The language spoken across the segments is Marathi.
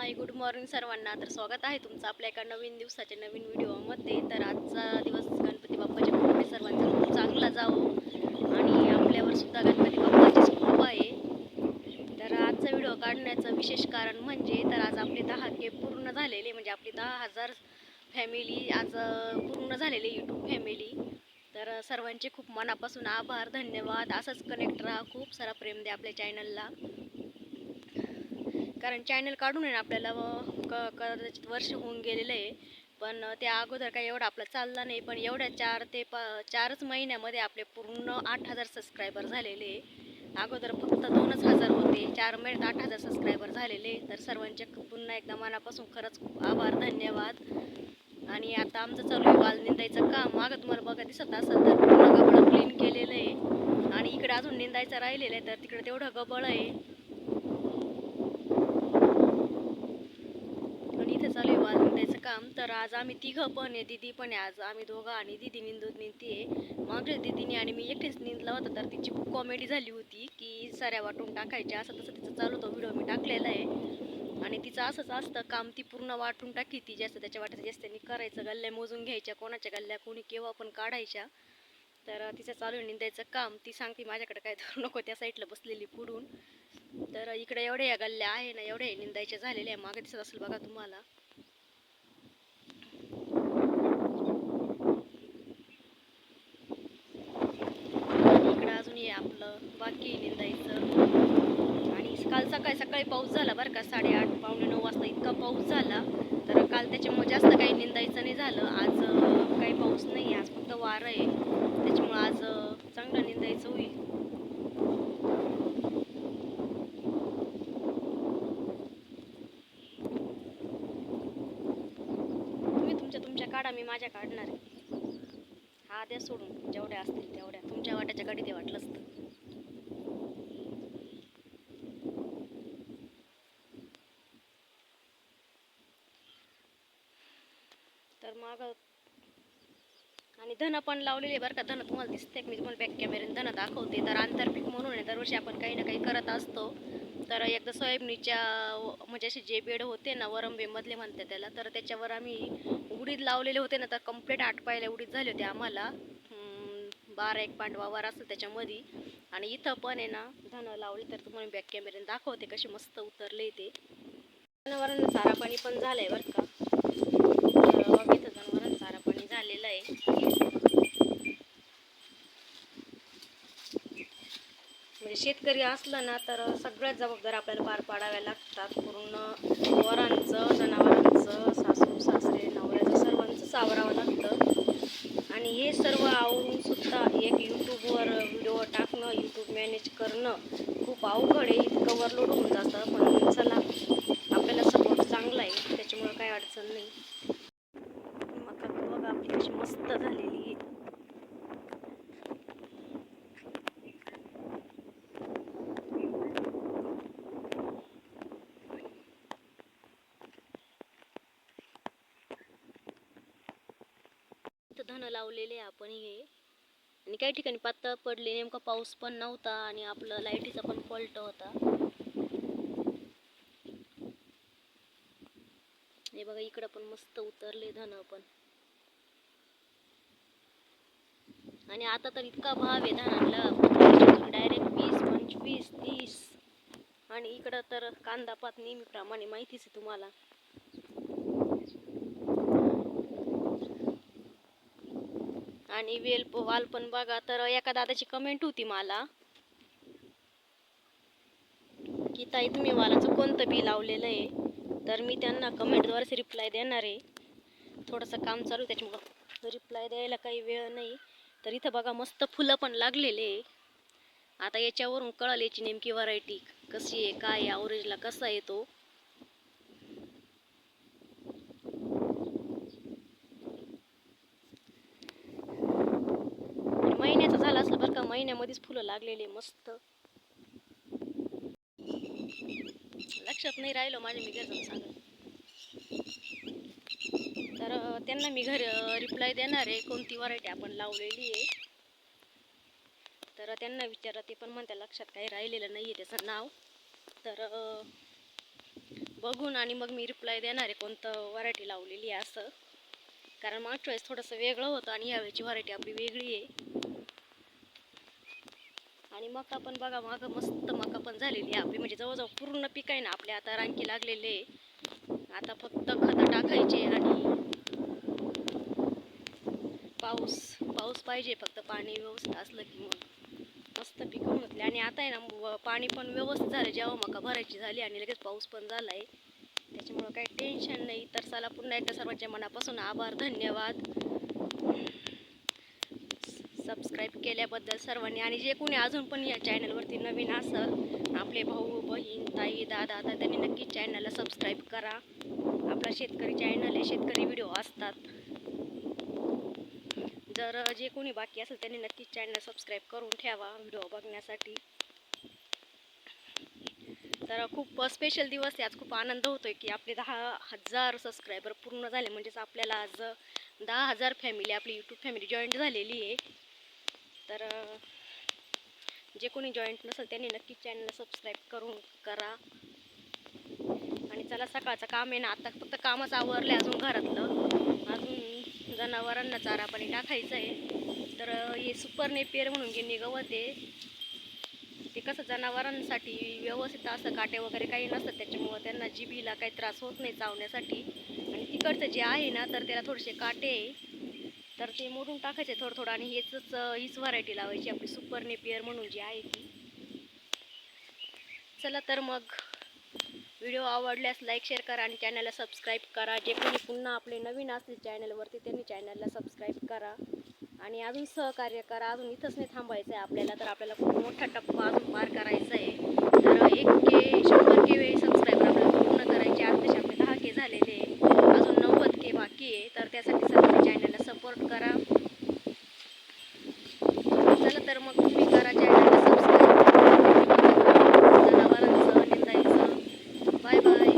हाय गुड मॉर्निंग सर्वांना. तर स्वागत आहे तुमचं आपल्या एका नवीन दिवसाच्या नवीन व्हिडिओमध्ये. तर आजचा दिवस गणपती बाप्पाच्या कृपे सर्वांचा खूप चांगला जावो. आणि आपल्यावर सुद्धा गणपती बाप्पाचीच कृपा आहे. तर आजचा व्हिडिओ काढण्याचं विशेष कारण म्हणजे तर आज आपले दहा के पूर्ण झालेले म्हणजे आपली दहा हजार फॅमिली आज पूर्ण झालेली यूट्यूब फॅमिली तर सर्वांचे खूप मनापासून आभार धन्यवाद. असंच कनेक्ट राहा खूप सारा प्रेम द्या आपल्या चॅनलला कारण चॅनल काढून आहे ना आपल्याला व- क कदाचित वर्ष होऊन गेलेलं आहे. पण त्या अगोदर काही एवढा आपला चालला नाही. पण एवढ्या चार ते प चारच महिन्यामध्ये आपले पूर्ण आठ हजार सबस्क्रायबर झालेले अगोदर फक्त दोनच हजार होते. चार महिन्यात आठ हजार सबस्क्रायबर झालेले तर सर्वांचे पुन्हा एकदा मनापासून खरंच खूप आभार धन्यवाद. आणि आता आमचं चालू आहे वाल निंदायचं काम. मागं तुम्हाला बघा दिसत असेल तर पूर्ण गबळ क्लीन केलेलं आहे. आणि इकडे अजून निंदायचं राहिलेलं आहे तर तिकडे तेवढं गबळ आहे. आणि निंदायचं काम. तर आज आम्ही तिघं पण आहे दिदी पण आहे आज. आम्ही दोघं आणि दिदी निंदून निंदते मागच्या दिदीने आणि मी एकटेच निंदला होता तर तिची खूप कॉमेडी झाली होती की सऱ्या वाटून टाकायच्या. असं तसं तिचं चालू होतं व्हिडिओ मी टाकलेला आहे. आणि तिचं असंच असतं काम ती पूर्ण वाटून टाकी ती जास्त त्याच्या वाटायचं जास्त त्यांनी करायचं. गल्ल्या मोजून घ्यायच्या कोणाच्या गल्ल्या कोणी केव्हा पण काढायच्या. तर तिचं चालू आहे निंदायचं काम. ती सांगते माझ्याकडे काय धरू नको त्या साईडला बसलेली पुढून. तर इकडे एवढ्या या गल्ल्या आहे ना एवढ्या निंदायच्या झालेल्या आहे. मागे दिसत असेल बघा तुम्हाला इकडं अजून हे आपलं बाकी आहे निंदायचं आणि काल सकाळी सकाळी पाऊस झाला बरं का साडेआठ पावणे नऊ वाजता इतका पाऊस झाला. तर काल त्याच्यामुळे जास्त काही निंदायचं नाही झालं. आज काही पाऊस नाही आज फक्त वारं आहे. त्याच्यामुळं आज चांगलं निंदायचं होईल. तुम्ही तुमच्या तुमच्या काढा मी माझ्या काढणार आहे. हा द्या सोडून. जेवढ्या असतील तेवढ्या. तुमच्या वाट्याच्या गाडी ते वाटलं मग. आणि धन पण लावलेले बरं का. धन तुम्हाला दिसते मी तुम्हाला बॅक कॅमेऱ्याने धन दाखवते. तर आंतरपीक म्हणून आहे. दरवर्षी आपण काही ना काही करत असतो. तर एकदा सोयाबीनच्या म्हणजे असे जे बेड होते ना वरंबेमधले म्हणते त्याला तर त्याच्यावर आम्ही उडीद लावलेले होते ना तर कंप्लीट आठ पायला उडीद झाले होते आम्हाला. बारा एक पांडवा वर असेल त्याच्यामध्ये. आणि इथं पण आहे ना धनं लावले. तर तुम्हाला बॅक कॅमेऱ्याने दाखवते कसे मस्त उतरले ते. जनावरांना सारा पाणी पण झालंय बरं का तर बघ इथं जनावरांना चारा पाणी आहे. म्हणजे शेतकरी असलं ना तर सगळ्याच जबाबदाऱ्या आपल्याला पार पाडाव्या लागतात. पूर्ण वरांचं जनावरांचं सासू सासरे नवऱ्याचं सर्वांचंच आवरावं लागतं. आणि हे सर्व आवरून सुद्धा एक यूट्यूबवर व्हिडिओ टाकणं यूट्यूब मॅनेज करणं खूप अवघड आहे. इतकं वरलोड होऊन जातं. पण चला आपल्याला सपोर्ट चांगला आहे त्याच्यामुळं काही अडचण नाही मका बघा आपली अशी मस्त झालेली आहे इथं धन लावलेले आपण हे. आणि काही ठिकाणी पातळ पडले नेमका पाऊस पण नव्हता आणि आपलं लाईटीचा पण फॉल्ट होता. हे बघा इकडं पण मस्त उतरले धन पण. आणि आता तर इतका भाव आहे धनाला डायरेक्ट वीस पंचवीस तीस. आणि इकडं तर कांदा पात नेहमीप्रमाणे माहितीच आहे तुम्हाला. आणि वेल वाल पण बघा. तर एका दादाची कमेंट होती मला. की ताई तुम्ही वालाचं कोणतं बी लावलेलं आहे? तर मी त्यांना कमेंटद्वारे रिप्लाय देणार आहे. थोडंसं काम चालू आहे त्याच्यामुळं रिप्लाय द्यायला काही वेळ नाही. तर इथं बघा मस्त फुलं पण लागलेले आहे. आता याच्यावरून कळाल याची नेमकी व्हरायटी कशी आहे काय आहे अवरेजला कसा आहे तो महिन्याचा झाला असेल बरं का महिन्यामध्येच फुलं लागलेले मस्त. लक्षात नाही राहिलो माझ्या मी घर सांगत तर त्यांना मी घर रिप्लाय देणार आहे कोणती व्हरायटी आपण लावलेली आहे. तर त्यांना विचारा ते पण म्हणत्या लक्षात काही राहिलेलं नाही आहे त्याचं नाव. तर बघून आणि मग मी रिप्लाय देणार आहे कोणतं व्हरायटी लावलेली आहे असं. कारण मागच्या वेळेस थोडंसं वेगळं होतं आणि यावेळेची व्हरायटी आपली वेगळी आहे. आणि मका पण बघा मागं मस्त मका पण झालेली आहे आपली. म्हणजे जवळजवळ पूर्ण पीक आहे ना आपल्या आता रांकी लागलेले. आहे आता फक्त खतं टाकायचे आणि पाऊस पाऊस पाहिजे फक्त. पाणी व्यवस्थित असलं की मग मस्त पिकवून म्हटले आणि आता आहे ना पाणी पण व्यवस्थित झालं. जेव्हा मका भरायची झाली आणि लगेच पाऊस पण झाला आहे त्याच्यामुळं काही टेन्शन नाही. तर चला पुन्हा एकदा सर्वांच्या मनापासून आभार धन्यवाद. सबस्क्राईब केल्याबद्दल सर्वांनी आणि जे कोणी अजून पण या चॅनलवरती नवीन असेल आपले भाऊ बहीण ताई दादा त्यांनी नक्कीच चॅनलला सबस्क्राईब करा. आपला शेतकरी चॅनल आहे शेतकरी व्हिडिओ असतात. जर जे कोणी बाकी असेल त्यांनी नक्कीच चॅनल सबस्क्राईब करून ठेवा व्हिडिओ बघण्यासाठी. तर खूप स्पेशल दिवस आहे. आज खूप आनंद होतोय की आपले दहा हजार सबस्क्रायबर पूर्ण झाले. म्हणजेच आपल्याला आज दहा हजार फॅमिली आपली यूट्यूब फॅमिली जॉईंट झालेली आहे. तर जे कोणी जॉईंट नसेल त्यांनी नक्कीच चॅनलला सबस्क्राईब करून करा. आणि चला सकाळचं काम आहे ना आता फक्त कामच आवरलं अजून घरातलं. अजून जनावरांना चारा पाणी टाकायचं आहे. तर हे सुपर नेपियर म्हणून गिनी गवत आहे ते कसं जनावरांसाठी व्यवस्थित असं काटे वगैरे काही नसतात. त्याच्यामुळं त्यांना जिभीला काही त्रास होत नाही चावण्यासाठी. आणि तिकडचं जे आहे ना तर त्याला थोडेसे काटे आहे. तर ते मोडून टाकायचे थोडं थोडं आणि हेच हीच व्हरायटी लावायची आपली सुपर नेपियर म्हणून जी आहे ती. चला तर मग व्हिडिओ आवडल्यास लाईक शेअर करा आणि चॅनलला सबस्क्राईब करा. जे कोणी पुन्हा आपले नवीन असतील चॅनलवरती त्यांनी चॅनलला सबस्क्राईब करा. आणि अजून सहकार्य करा. अजून इथंच नाही थांबायचं आहे आपल्याला तर आपल्याला खूप मोठा टप्पा अजून पार करायचा आहे तर एक के शंभर के वेळी सबस्क्राईबर आपल्याला पूर्ण करायचे आज तसे आपले दहा के झालेले आहे अजून नव्वद के बाकी आहे तर त्यासाठी सर्वांनी चॅनलला सपोर्ट करा चला तर मग तुम्ही करा चॅनलला सबस्क्राईब जनावरांचं निंदायचं बाय बाय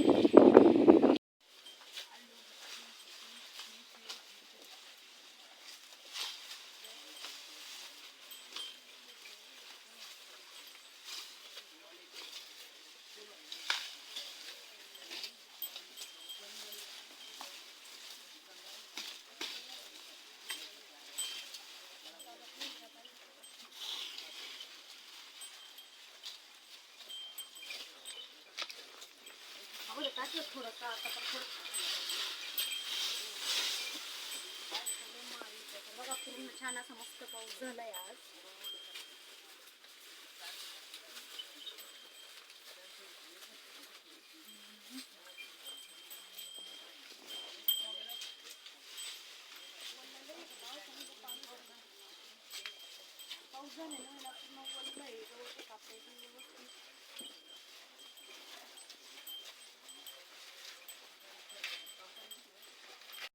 अगोदर टाकलं थोडंसं आता पण थोडं बघा पूर्ण छान असा मस्त पाऊस झालाय आज पाऊस झाल्यानं याला